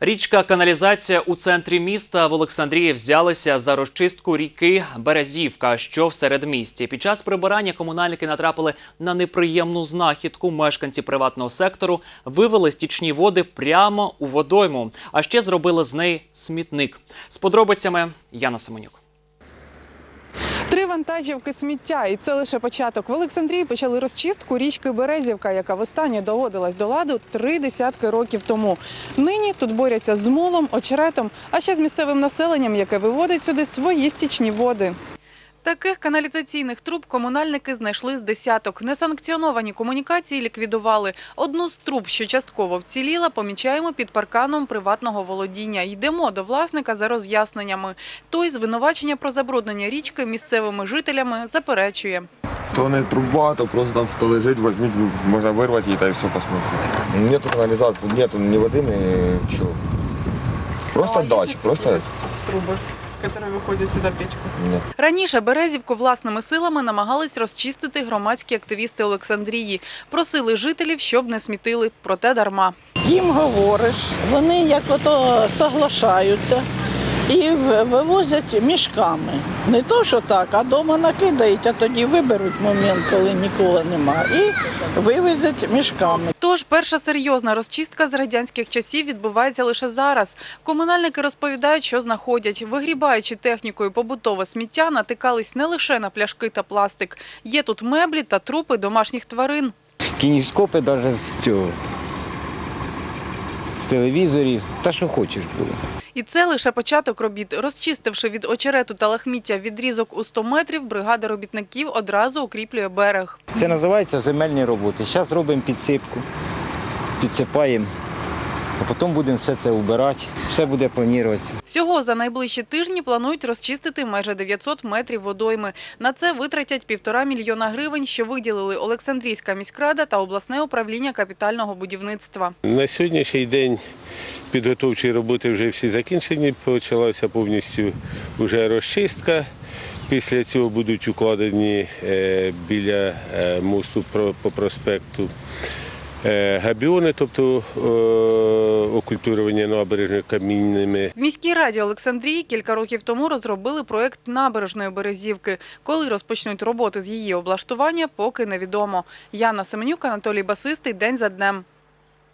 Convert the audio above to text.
Річка каналізація у центрі міста в Олександрії взялася за розчистку ріки Березівка, що в середмісті. Під час прибирання комунальники натрапили на неприємну знахідку. Мешканці приватного сектору вивели стічні води прямо у водойму, а ще зробили з неї смітник. З подробицями Яна Семенюк. Вантажівки сміття, і це лише початок. В Олександрії почали розчистку річки Березівка, яка востаннє доводилась до ладу три десятки років тому. Нині тут борються з мулом, очеретом, а ще з місцевим населенням, яке виводить сюди свої стічні води. Таких каналізаційних труб комунальники знайшли з десяток. Несанкціоновані комунікації ліквідували. Одну з труб, що частково вціліла, помічаємо під парканом приватного володіння. Йдемо до власника за роз'ясненнями. Той звинувачення про забруднення річки місцевими жителями заперечує. То не труба, то просто там что лежит, возьмите, можно вырвать и это и все посмотреть. Нету канализации, нету ни воды, ни чего. Просто дача, просто Труби, які выходят сюда печку. нет. Раніше Березівку власними силами намагались розчистити громадські активісти Олександрії. Просили жителів, щоб не смітили, проте дарма. їм говориш, вони як ото соглашаються і вивозять мішками. Не то, що так, а вдома накидають, а тоді виберуть момент, коли нікого нема, і вивезуть мішками. Тож перша серйозна розчистка з радянських часів відбувається лише зараз. Комунальники розповідають, що знаходять. Вигрібаючи технікою побутове сміття, натикались не лише на пляшки та пластик. Є тут меблі та трупи домашніх тварин. кініскопи навіть з цього. З телевізорів, та що хочеш було. І це лише початок робіт. Розчистивши від очерету та лахміття відрізок у 100 метрів, бригада робітників одразу укріплює берег. Це називається земельні роботи. Зараз робимо підсипку, підсипаємо, а потім будемо все це убирати, все буде плануватися. Всього за найближчі тижні планують розчистити майже 900 метрів водойми. На це витратять півтора мільйона гривень, що виділили Олександрійська міськрада та обласне управління капітального будівництва. На сьогоднішній день підготовчі роботи вже всі закінчені, почалася повністю вже розчистка. Після цього будуть укладені е, біля е, мосту по проспекту габіони, тобто окультурювання окультурування набережної камінними В міській раді Олександрії кілька років тому розробили проект набережної Березівки. Коли розпочнуть роботи з її облаштування, поки невідомо. Яна Семенюк, Анатолій Басистий. День за днем.